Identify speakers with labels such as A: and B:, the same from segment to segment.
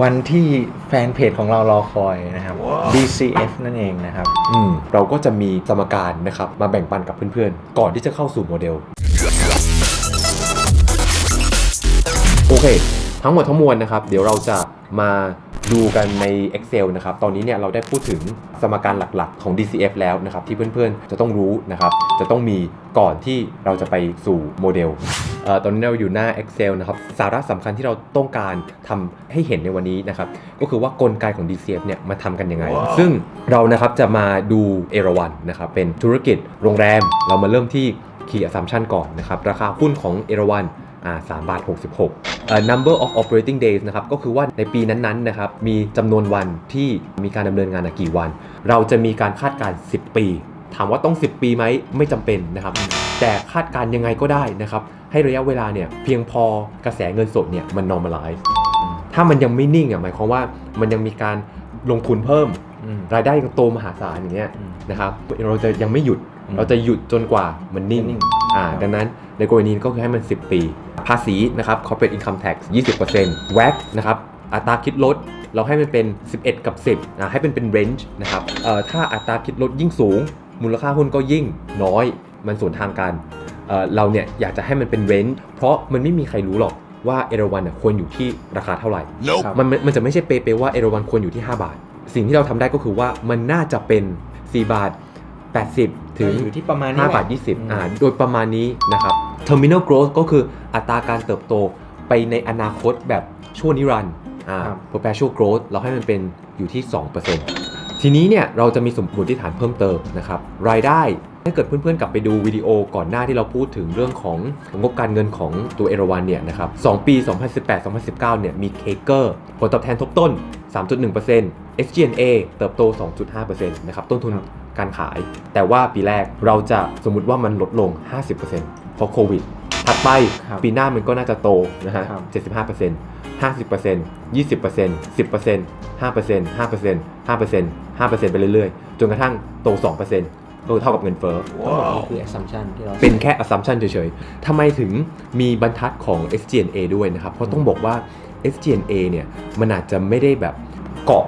A: วันที่แฟนเพจของเรารอคอยนะครับ DCF นั่นเองนะครับ
B: อืมเราก็จะมีสมการนะครับ มาแบ่งปันกับเพื่อนๆ ก่อนที่จะเข้าสู่โมเดล โอเค ทั้งหมดทั้งมวลนะครับ เดี๋ยวเราจะมาดูกันใน Excel นะครับ ตอนนี้เนี่ยเราได้พูดถึงสมการหลักๆของ DCF แล้วนะครับ ที่เพื่อนๆ จะต้องรู้นะครับ จะต้องมีก่อนที่เราจะไปสู่โมเดลเอ่อ ตอนนี้เราอยู่หน้า Excel นะครับ สาระสำคัญที่เราต้องการทำให้เห็นในวันนี้นะครับ ก็คือว่ากลไกของ DCF เนี่ยมาทำกันยังไงซึ่งเรานะครับจะมาดูเอราวันนะครับ เป็นธุรกิจโรงแรม เรามาเริ่มที่ Key Assumption ก่อนนะครับ ราคาหุ้นของเอราวันอ่า3บาท66เอ่อ number of operating days นะครับ ก็คือว่าในปีนั้นๆ นะครับ มีจำนวนวันที่มีการดำเนินงานอะกี่วัน เราจะมีการคาดการณ์10 ปี ถามว่าต้อง 10 ปีไหม ไม่จำเป็นนะครับ แต่คาดการณ์ยังไงก็ได้นะครับ ให้ระยะเวลาเนี่ยเพียงพอกระแสเงินสดเนี่ยมัน normalize ถ้ามันยังไม่นิ่งอะหมายความว่ามันยังมีการลงทุนเพิ่ม
A: อืม
B: รายได้ยังโตมหาศาลอย่างเงี้ย
A: อืม
B: นะครับเราจะยังไม่หยุด
A: อืม
B: เราจะหยุดจนกว่ามันนิ่ง
A: นิ่ง
B: อ่า
A: ครับ
B: ดังนั้นในกรณีนี้ก็คือให้มัน 10 ปี ภาษีนะครับ corporate income tax 20% WAC นะครับอัตราคิดลดเราให้มันเป็น 11 กับ 10อ่าให้เป็นเป็น range นะครับเอ่อถ้าอัตราคิดลดยิ่งสูง มูลค่าหุ้นก็ยิ่งน้อยมันส่วนทางกัน เอ่อเราเนี่ยอยากจะให้มันเป็น range เพราะมันไม่มีใครรู้หรอกว่าเอราวันควรอยู่ที่ราคาเท่าไหร่
A: ครับ
B: มันมันมันจะไม่ใช่เป๊ะๆว่าเอราวันควรอยู่ที่ 5 บาท สิ่งที่เราทำได้ก็คือว่ามันน่าจะเป็น 4 บาท 80 ถึง
A: อยู่ที่ประมาณนี้
B: 5บาท
A: แหละ
B: 20อ่าโดยประมาณนี้นะครับ terminal growth ก็คืออัตราการเติบโตไปในอนาคตแบบชั่วนิรันดร์อ่า
A: ครับ
B: perpetual growth เราให้มันเป็นอยู่ที่ 2%ทีนี้เนี่ยเราจะมีสมมติฐานเพิ่มเติมนะครับรายได้ ถ้าเกิดเพื่อนๆกลับไปดูวิดีโอก่อนหน้าที่เราพูดถึงเรื่องของงบการเงินของตัวเอราวันเนี่ยนะครับ2ปี 2018-2019 เนี่ยมีเคเกอร์ผลตอบแทนทบต้น 3.1% SG&A เติบโต 2.5%นะครับต้นทุน
A: ครับ
B: การขาย แต่ว่าปีแรกเราจะสมมุติว่ามันลดลง 50%เพราะโควิดถัดไป
A: ครับ
B: ปีหน้ามันก็น่าจะโตนะฮะ
A: ครับ
B: 75% 50% 20% 10% 5% 5% 5% 5%ไปเรื่อยๆ จนกระทั่งโต 2% ก็เท่ากับเงินเฟ้อ
A: ทั้งหมดนี้คือ assumption ที่เรา
B: เป็นแค่ assumption เฉยๆทำไมถึงมีบรรทัดของ SG&A ด้วยนะครับ เพราะต้องบอกว่า SG&A เนี่ย มันอาจจะไม่ได้แบบเกาะ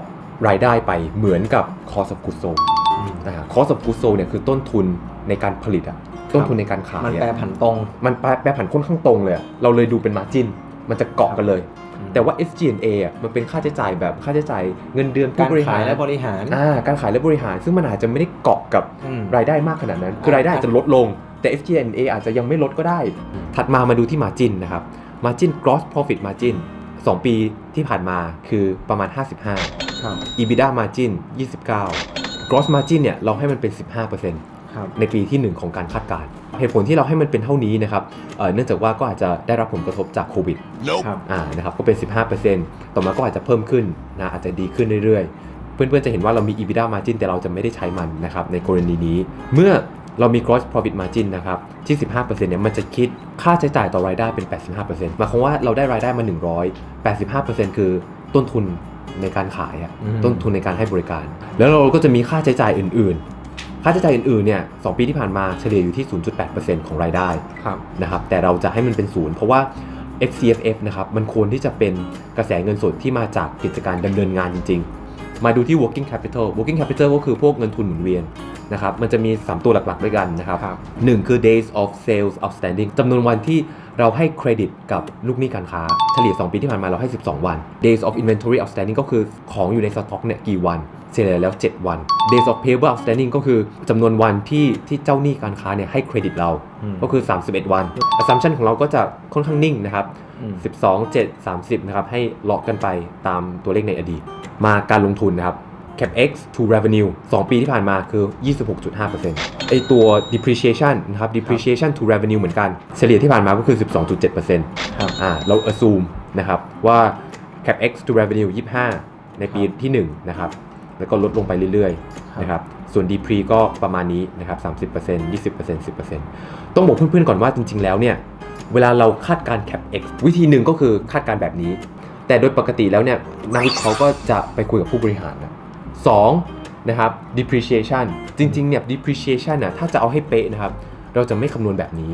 B: รายได้ไปเหมือนกับ cost of goods sold
A: อืม
B: นะฮะ cost of goods sold เนี่ยคือต้นทุนในการผลิตอะต้นทุนในการขาย
A: มัน
B: อะ
A: แปรผันตรง
B: มันแปรแปรผันค่อนข้างตรงเลยอะเราเลยดูเป็น margin มันจะเกาะกันเลย
A: อืม
B: แต่ว่า SG&A อะมันเป็นค่าใช้จ่ายแบบค่าใช้จ่ายเงินเดือนผู้
A: การ
B: บริหา
A: ขาย
B: ร
A: และบริหาร
B: อ่าการขายและบริหาร ซึ่งมันอาจจะไม่ได้เกาะกับ
A: อืม
B: รายได้มากขนาดนั้น คือรายได้อาจจะลดลง แต่ SG&A อาจจะยังไม่ลดก็ได้
A: อืม
B: ถัดมามาดูที่ margin นะครับ margin gross profit margin 2ปีที่ผ่านมาคือประมาณ 55
A: ครับ
B: EBITDA margin 29 gross margin เนี่ยเราให้มันเป็น 15%
A: ครับ
B: ในปีที่ 1 ของการคาดการณ์เหตุผลที่เราให้มันเป็นเท่านี้นะครับเอ่อเนื่องจากว่าก็อาจจะได้รับผลกระทบจากโควิด
A: ครับ
B: อ่านะครับก็เป็น 15%ต่อมาก็อาจจะเพิ่มขึ้นนะอาจจะดีขึ้นเรื่อยๆ เพื่อนๆจะเห็นว่าเรามี EBITDA margin แต่เราจะไม่ได้ใช้มันนะครับในกรณีนี้ เมื่อเรามี gross profit margin นะครับที่ 15%เนี่ยมันจะคิดค่าใช้จ่ายต่อรายได้เป็น 85%หมายความว่าเราได้รายได้มา 100 85%คือต้นทุนในการขายอะ
A: อืม
B: ต้นทุนในการให้บริการ แล้วเราก็จะมีค่าใช้จ่ายอื่นๆ ค่าใช้จ่ายอื่นๆเนี่ยสองปีที่ผ่านมาเฉลี่ยอยู่ที่ 0.8%ของรายได้
A: ครับ
B: นะครับแต่เราจะให้มันเป็นศูนย์เพราะว่า FCFF นะครับมันควรที่จะเป็นกระแสเงินสดที่มาจากกิจการดำเนินงานจริง ๆ มาดูที่ working capital working capital ก็คือพวกเงินทุนหมุนเวียนนะครับมันจะมี 3 ตัวหลักๆ ด้วยกันนะครับ
A: ครับ
B: หนึ่งคือ days of sales outstanding จำนวนวันที่เราให้เครดิตกับลูกหนี้การค้า เฉลี่ย 2 ปีที่ผ่านมาเราให้ 12 วัน days of inventory outstanding ก็คือของอยู่ในสต็อกเนี่ยกี่วัน เฉลี่ยแล้ว 7 วัน days of payable outstanding ก็คือจำนวนวันที่ที่เจ้าหนี้การค้าเนี่ยให้เครดิตเรา
A: อืม
B: ก็คือ 31 วัน assumption ของเราก็จะค่อนข้างนิ่งนะครับ
A: อืม
B: 12 7 30 นะครับ ให้ล็อกกันไปตามตัวเลขในอดีต มาการลงทุนนะครับ CapEx to revenue 2 ปีที่ผ่านมาคือ 26.5%ไอตัว depreciation นะครับ depreciation to revenue เหมือนกัน เฉลี่ยที่ผ่านมาก็คือ 12.7%
A: ครับ
B: อ่าเรา assume นะครับว่า capex to revenue 25 ในปีที่ 1 นะครับ แล้วก็ลดลงไปเรื่อย
A: ครับ
B: ๆนะครับส่วน depre ก็ประมาณนี้นะครับ30% 20% 10%ต้องบอกเพื่อนๆก่อนว่าจริง ๆ แล้วเนี่ยเวลาเราคาดการณ์ capex วิธีหนึ่งก็คือคาดการณ์แบบนี้ แต่โดยปกติแล้วเนี่ยนักวิเคราะห์ก็จะไปคุยกับผู้บริหารนะสองนะครับ depreciation จริงๆเนี่ย depreciation นะถ้าจะเอาให้เป๊ะนะครับ เราจะไม่คำนวณแบบนี้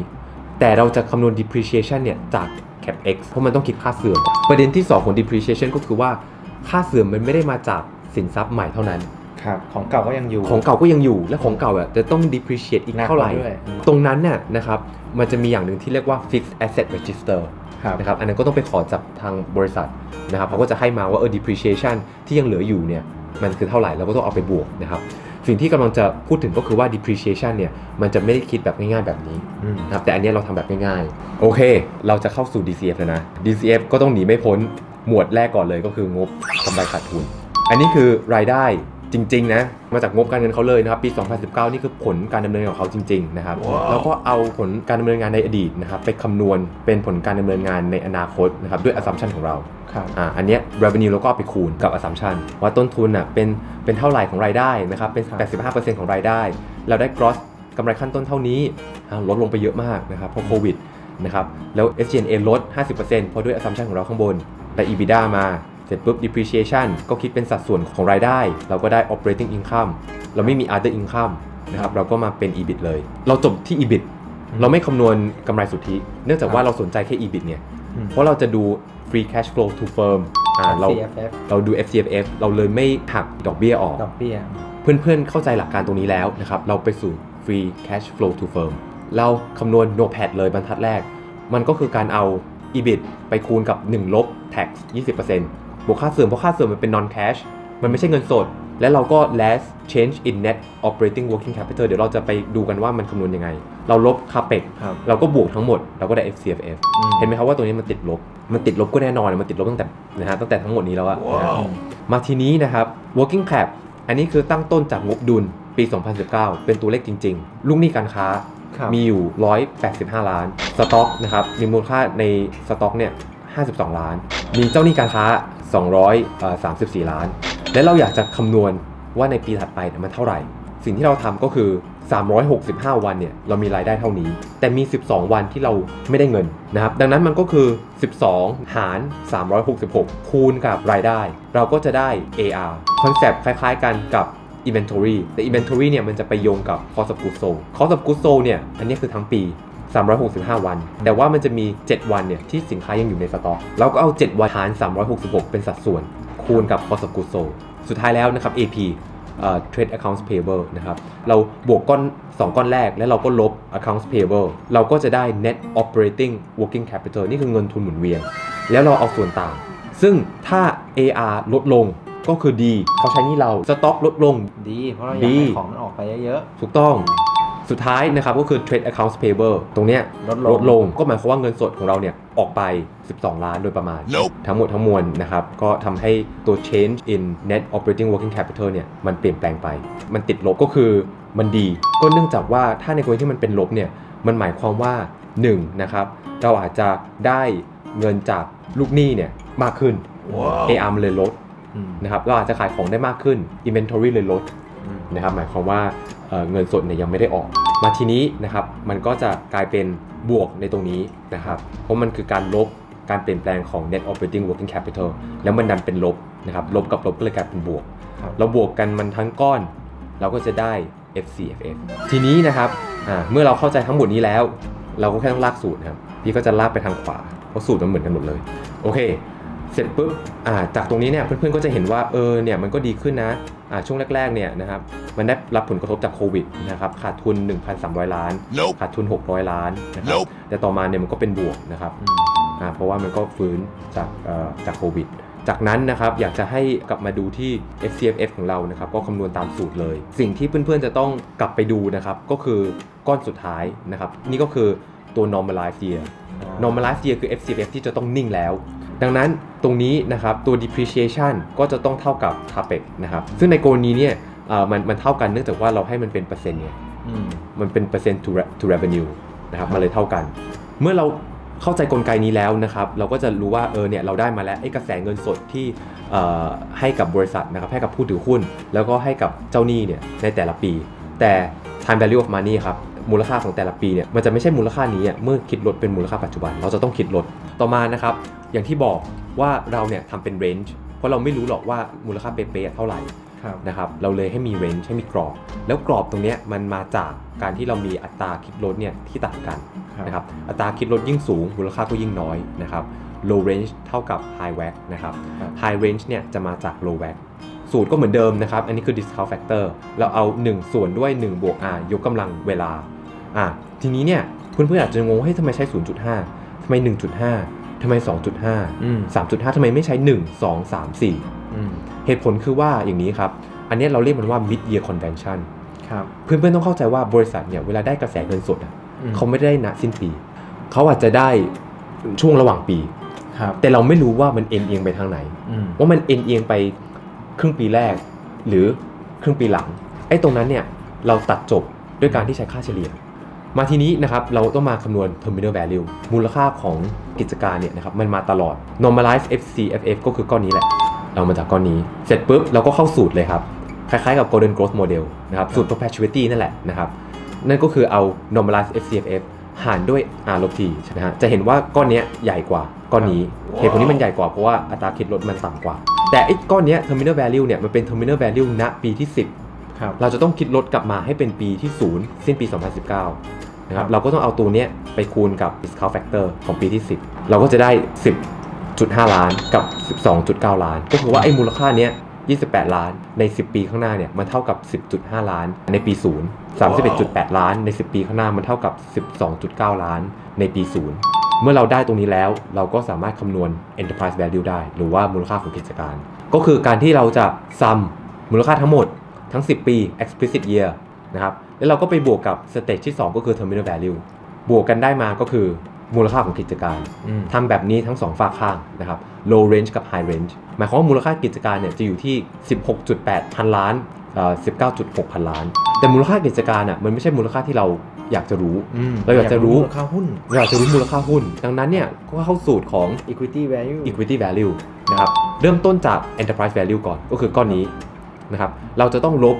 B: แต่เราจะคำนวณ depreciation เนี่ยจาก capex เพราะมันต้องคิดค่าเสื่อม ประเด็นที่ 2 ของ depreciation ก็คือว่าค่าเสื่อมมันไม่ได้มาจาก สินทรัพย์ใหม่เท่านั้น
A: ครับ ของเก่าก็ยังอยู่
B: ของเก่าก็ยังอยู่และของเก่าอะจะต้อง depreciate อีก
A: หนัก
B: เท่าไหร่
A: กว่าด้วย
B: ตรงนั้นเนี่ยนะครับมันจะมีอย่างหนึ่งที่เรียกว่า fixed asset register
A: ครับ
B: นะครับอันนั้นก็ต้องไปขอจากทางบริษัทนะครับเขาก็จะให้มาว่าเออ depreciation ที่ยังเหลืออยู่เนี่ยมันคือเท่าไหร่เราก็ต้องเอาไปบวกนะครับสิ่งที่กำลังจะพูดถึงก็คือว่า depreciation เนี่ยมันจะไม่ได้คิดแบบง่ายๆแบบนี้
A: อืม
B: นะครับแต่อันเนี้ยเราทำแบบง่ายๆ โอเค เราจะเข้าสู่ DCF แล้วนะ DCF ก็ต้องหนีไม่พ้นหมวดแรกก่อนเลยก็คืองบกำไรขาดทุน อันนี้คือรายได้จริงๆนะมาจากงบการเงินเขาเลยนะครับปี 2019 นี่คือผลการดำเนินของเขาจริงๆนะครับแล้วก็เอาผลการดำเนินงานในอดีตนะครับไปคำนวณเป็นผลการดำเนินงานในอนาคตนะครับด้วย assumption ของเรา
A: ครับ
B: อ่าอันเนี้ย revenue เราก็เอาไปคูณกับ assumption ว่าต้นทุนอะเป็นเป็นเท่าไหร่ของรายได้นะครับเป็น 85%ของรายได้ เราได้ gross กำไรขั้นต้นเท่านี้อ่าลดลงไปเยอะมากนะครับเพราะโควิดนะครับแล้ว SG&A ลด 50%เพราะด้วย assumption ของเราข้างบนได้ EBITDA มาเสร็จปุ๊บ depreciation ก็คิดเป็นสัดส่วนของรายได้ เราก็ได้ operating income เราไม่มี other income นะครับเราก็มาเป็น EBIT เลย เราจบที่ EBIT เราไม่คำนวณกำไรสุทธิ เนื่องจากว่าเราสนใจแค่ EBIT เนี่ย
A: อืม
B: เพราะเราจะดู free cash flow to firm อ่าเรา
A: CFF
B: เราดู FCFF เราเลยไม่หักดอกเบี้ยออก
A: ดอกเบี้ย
B: เพื่อนๆเข้าใจหลักการตรงนี้แล้วนะครับ เราไปสู่ free cash flow to firm เราคำนวณ NOPAT เลยบรรทัดแรก มันก็คือการเอา EBIT ไปคูณกับ 1 ลบ tax 20% บวกค่าเสื่อมเพราะค่าเสื่อมมันเป็น non cash มันไม่ใช่เงินสด และเราก็ less change in net operating working capital เดี๋ยวเราจะไปดูกันว่ามันคำนวณยังไง เราลบ capex
A: ครับ
B: เราก็บวกทั้งหมด เราก็ได้ FCFF
A: อืม
B: เห็นไหมครับว่าตัวนี้มันติดลบ มันติดลบก็แน่นอน มันติดลบตั้งแต่นะฮะตั้งแต่ทั้งหมดนี้แล้วอะนะฮะมาทีนี้นะครับ working cap อันนี้คือตั้งต้นจากงบดุลปี 2019 เป็นตัวเลขจริง ๆ ลูกหนี้การค้า
A: ครับ
B: มีอยู่ 185 ล้าน สต็อกนะครับ มีมูลค่าในสต็อกเนี่ย 52 ล้าน มีเจ้าหนี้การค้า 234 ล้าน และเราอยากจะคำนวณว่าในปีถัดไปมันเท่าไหร่ สิ่งที่เราทำก็คือ 365 วันเนี่ยเรามีรายได้เท่านี้ แต่มี 12 วันที่เราไม่ได้เงินนะครับ ดังนั้นมันก็คือ 12 หาร 366 คูณกับรายได้ เราก็จะได้ AR คอนเซปต์คล้ายๆ กันกับ inventory แต่ inventory เนี่ยมันจะไปโยงกับ cost of goods sold cost of goods sold เนี่ยอันนี้คือทั้งปี 365 วัน แต่ว่ามันจะมี 7 วันเนี่ยที่สินค้ายังอยู่ในสต็อกเราก็เอา 7 วันหาร 366 เป็นสัดส่วน คูณกับ cost of goods sold สุดท้ายแล้วนะครับ AP เอ่อ trade accounts payable นะครับ เราบวกก้อน 2 ก้อนแรก แล้วเราก็ลบ accounts payable เราก็จะได้ net operating working capital นี่คือเงินทุนหมุนเวียน แล้วเราเอาส่วนต่าง ซึ่งถ้า AR ลดลงก็คือดี เขาใช้หนี่เรา สต็อกลดลง
A: ดี เพราะเราอยาก
B: ดี
A: ให้ของมันออกไปเยอะ
B: ถูกต้อง สุดท้ายนะครับก็คือ trade accounts payable ตรงเนี้ย
A: ลดลง
B: ลดลงก็หมายความว่าเงินสดของเราเนี่ยออกไป 12 ล้านโดยประมาณทั้งหมดทั้งมวลนะครับ ก็ทำให้ตัว change in net operating working capital เนี่ยมันเปลี่ยนแปลงไป มันติดลบก็คือมันดี ก็เนื่องจากว่าถ้าในกรณีที่มันเป็นลบเนี่ยมันหมายความว่า1นะครับเราอาจจะได้เงินจากลูกหนี้เนี่ยมากขึ้น AR มันเลยลด
A: ๆอืม
B: นะครับเราอาจจะขายของได้มากขึ้น inventory เลยลด
A: อืม
B: นะครับหมายความว่าเอ่อเงินสดเนี่ยยังไม่ได้ออก มาทีนี้นะครับมันก็จะกลายเป็นบวกในตรงนี้นะครับ เพราะมันคือการลบการเปลี่ยนแปลงของ net operating working capital แล้วมันดันเป็นลบนะครับลบกับลบก็เลยกลายเป็นบวก
A: ครับ
B: เราบวกกันมันทั้งก้อน เราก็จะได้ FCFF ทีนี้นะครับอ่าเมื่อเราเข้าใจทั้งหมดนี้แล้ว เราก็แค่ต้องลากสูตรนะครับพี่ก็จะลากไปทางขวาเพราะสูตรมันเหมือนกันหมดเลย โอเค เสร็จปุ๊บอ่าจากตรงนี้เนี่ยเพื่อนๆก็จะเห็นว่าเออเนี่ยมันก็ดีขึ้นนะอ่าช่วงแรกๆเนี่ยนะครับมันได้รับผลกระทบจากโควิดนะครับขาดทุน 1,300 ล้าน
C: Nope.
B: ขาดทุน 600 ล้านนะครับ
C: Nope.
B: แต่ต่อมาเนี่ยมันก็เป็นบวกนะครับ
A: อืม
B: อ่าเพราะว่ามันก็ฟื้นจากเอ่อจากโควิดจากนั้นนะครับอยากจะให้กลับมาดูที่ FCFF ของเรานะครับก็คำนวณตามสูตรเลย สิ่งที่เพื่อนๆจะต้องกลับไปดูนะครับก็คือก้อนสุดท้ายนะครับนี่ก็คือตัว normalized year normalized year คือ FCFF ที่จะต้องนิ่งแล้ว ดังนั้นตรงนี้นะครับตัว depreciation ก็จะต้องเท่ากับ capex นะครับ ซึ่งในกรณีเนี่ยเอ่อมันมันเท่ากันเนื่องจากว่าเราให้มันเป็นเปอร์เซ็นต์เนี่ย
A: อืม
B: มันเป็นเปอร์เซ็นต์ to re- to revenue นะครับมันเลยเท่ากัน เมื่อเราเข้าใจกลไกนี้แล้วนะครับ เราก็จะรู้ว่าเออเนี่ยเราได้มาแล้วไอ้กระแสเงินสดที่เอ่อให้กับบริษัทนะครับให้กับผู้ถือหุ้น แล้วก็ให้กับเจ้าหนี้เนี่ยในแต่ละปี แต่ time value of money ครับมูลค่าของแต่ละปีเนี่ยมันจะไม่ใช่มูลค่านี้อะเมื่อคิดลดเป็นมูลค่าปัจจุบัน เราจะต้องคิดลดต่อมานะครับ อย่างที่บอกว่าเราเนี่ยทำเป็น range เพราะเราไม่รู้หรอกว่ามูลค่าเป๊ะๆเท่าไหร่
A: ครับ
B: นะครับเราเลยให้มีเรนจ์ให้มีกรอบ แล้วกรอบตรงเนี้ยมันมาจากการที่เรามีอัตราคิดลดเนี่ยที่ต่างกัน
A: ครับ
B: นะครับอัตราคิดลดยิ่งสูง มูลค่าก็ยิ่งน้อยนะครับ low range เท่ากับ high WAC นะครับ
A: ครับ
B: high range เนี่ยจะมาจาก low WAC สูตรก็เหมือนเดิมนะครับ อันนี้คือ discount factor เราเอา 1 ส่วนด้วย 1 บวก r ยกกำลังเวลาอะทีนี้เนี่ยเพื่อนๆอาจจะงงว่าเฮ้ยทำไมใช้ 0.5ทำไม 1.5 ทำไม 2.5
A: อืม
B: 3.5ทำไมไม่ใช้ 1 2 3 4
A: อืม
B: เหตุผลคือว่าอย่างนี้ครับ อันเนี้ยเราเรียกมันว่า mid year convention
A: ครับ
B: เพื่อนๆต้องเข้าใจว่าบริษัทเนี่ยเวลาได้กระแสเงินสดอะ
A: อืม
B: เขาไม่ได้ณสิ้นปี เขาอาจจะได้ช่วงระหว่างปี
A: ครับ
B: แต่เราไม่รู้ว่ามันเอ็นเอียงไปทางไหน
A: อืม
B: ว่ามันเอ็นเอียงไปครึ่งปีแรก หรือครึ่งปีหลังไอ้ตรงนั้นเนี่ยเราตัดจบด้วยการที่ใช้ค่าเฉลี่ย มาทีนี้นะครับเราต้องมาคำนวณ terminal value มูลค่าของกิจการเนี่ยนะครับมันมาตลอด normalize FCFF ก็คือก้อนนี้แหละเอามาจากก้อนนี้ เสร็จปุ๊บเราก็เข้าสูตรเลยครับ คล้ายๆกับ golden growth model นะครับสูตร perpetuity นั่นแหละนะครับ นั่นก็คือเอา normalize FCFF หารด้วย R ลบ T นะฮะจะเห็นว่าก้อนเนี้ยใหญ่กว่าก้อนนี้เหตุผลที่มันใหญ่กว่าเพราะว่าอัตราคิดลดมันต่ำกว่า แต่ไอ้ก้อนเนี้ย terminal value เนี่ยมันเป็น terminal value ณปีที่ 10
A: ครับ
B: เราจะต้องคิดลดกลับมาให้เป็นปีที่0สิ้นปี 2019นะครับเราก็ต้องเอาตัวเนี้ยไปคูณกับ discount factor ของปีที่ 10 เราก็จะได้ 10.5 ล้านกับ 12.9 ล้าน ก็คือว่าไอ้มูลค่าเนี้ย28 ล้านใน 10 ปีข้างหน้าเนี่ยมันเท่ากับ 10.5 ล้านในปี 0 31.8 ล้านใน 10 ปีข้างหน้ามันเท่ากับ 12.9 ล้านในปี 0 เมื่อเราได้ตรงนี้แล้ว เราก็สามารถคำนวณ enterprise value ได้ หรือว่ามูลค่าของกิจการ ก็คือการที่เราจะ sum มูลค่าทั้งหมด ทั้ง 10 ปี explicit year นะครับ แล้วเราก็ไปบวกกับ stage ที่ 2 ก็คือ terminal value บวกกันได้มาก็คือมูลค่าของกิจการ
A: อืม
B: ทำแบบนี้ทั้งสองฝากข้างนะครับ low range กับ high range หมายความว่ามูลค่ากิจการเนี่ยจะอยู่ที่ 16.8 พันล้านเอ่อ19.6 พันล้าน แต่มูลค่ากิจการอะมันไม่ใช่มูลค่าที่เราอยากจะรู้
A: อืม
B: เราอยากจะรู้
A: มูลค่าหุ้น
B: เราอยากจะรู้มูลค่าหุ้น ดังนั้นเนี่ยก็เข้าสูตรของ
A: equity value
B: equity value นะครับ เริ่มต้นจาก enterprise value ก่อนก็คือก้อนนี้ นะครับเราจะต้องลบ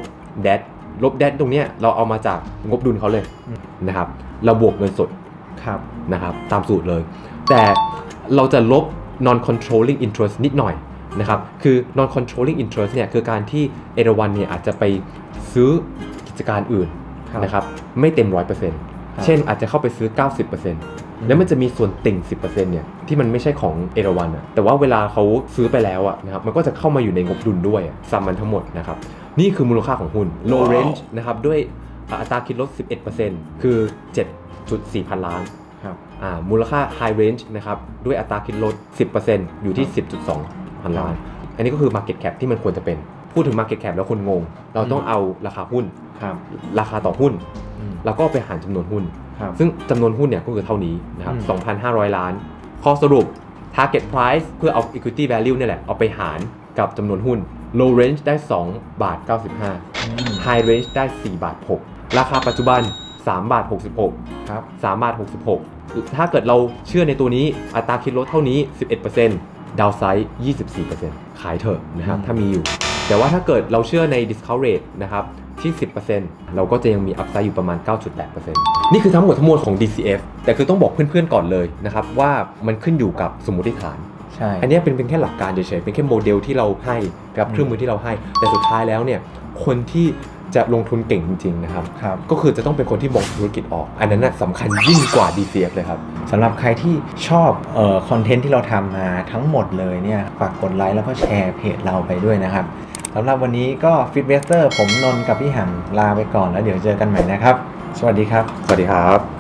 B: debt ลบ debt ตรงเนี้ยเราเอามาจากงบดุลเขาเลย
A: อืม
B: นะครับเราบวกเงินสด
A: ครับ
B: นะครับตามสูตรเลย แต่เราจะลบ non controlling interest นิดหน่อยนะครับคือ non controlling interest เนี่ยคือการที่เอราวันเนี่ยอาจจะไปซื้อกิจการอื่น
A: ครับ
B: นะครับไม่เต็ม 100%
A: ครับ
B: เช่นอาจจะเข้าไปซื้อ 90% แล้วมันจะมีส่วนติ่ง 10%เนี่ยที่มันไม่ใช่ของเอราวันอะแต่ว่าเวลาเขาซื้อไปแล้วอะนะครับมันก็จะเข้ามาอยู่ในงบดุลด้วยอะซัมมันทั้งหมดนะครับนี่คือมูลค่าของหุ้น low range นะครับด้วยอัตราคิดลด 11%คือ 7.4 พันล้าน
A: ครับ
B: อ่ามูลค่า high range นะครับด้วยอัตราคิดลด 10%อยู่ที่ 10.2 พันล้าน อันนี้ก็คือ market cap ที่มันควรจะเป็น พูดถึง market cap แล้วคนงง เราต้องเอาราคาหุ้น
A: ครับ
B: ราคาต่อหุ้น
A: อืม
B: แล้วก็ไปหารจำนวนหุ้น
A: ครับ
B: ซึ่งจำนวนหุ้นเนี่ยก็คือเท่านี้นะครับ
A: อืม
B: 2,500 ล้าน ข้อสรุป target price เพื่อเอา equity value เนี่ยแหละ เอาไปหารกับจำนวนหุ้น low range ได้ 2 บาท 95
A: อืม
B: high range ได้ 4 บาท 6 ราคาปัจจุบัน 3 บาท 66
A: ครับ
B: 3 บาท 66 ถ้าเกิดเราเชื่อในตัวนี้ อัตราคิดลดเท่านี้ 11%ดาวไซด์24%ขายเถอะนะครับ
A: อืม
B: ถ้ามีอยู่ แต่ว่าถ้าเกิดเราเชื่อใน discount rate นะครับ ที่ 10%เราก็จะยังมี upside อยู่ประมาณ 9.8%นี่คือทั้งหมดทั้งมวลของ DCF แต่คือต้องบอกเพื่อนๆก่อนเลยนะครับว่ามันขึ้นอยู่กับสมมติฐาน
A: ใช่
B: อันเนี้ยเป็นเป็นแค่หลักการเฉยๆ เป็นแค่โมเดลที่เราให้กับเครื่องมือที่เราให้ แต่สุดท้ายแล้วเนี่ย คนที่จะลงทุนเก่งจริงๆนะครับ
A: ครับ
B: ก็คือจะต้องเป็นคนที่มองธุรกิจออก อันนั้นน่ะสำคัญยิ่งกว่า DCF เลยครับ
A: สำหรับใครที่ชอบเอ่อคอนเทนต์ที่เราทำมาทั้งหมดเลยเนี่ย ฝากกดไลค์แล้วก็แชร์เพจเราไปด้วยนะครับ สำหรับวันนี้ก็ฟิตเวสเตอร์ผมนนท์กับพี่หังลาไปก่อนแล้วเดี๋ยวเจอกันใหม่นะครับ สวัสดีครับ
B: สวัสดีครับ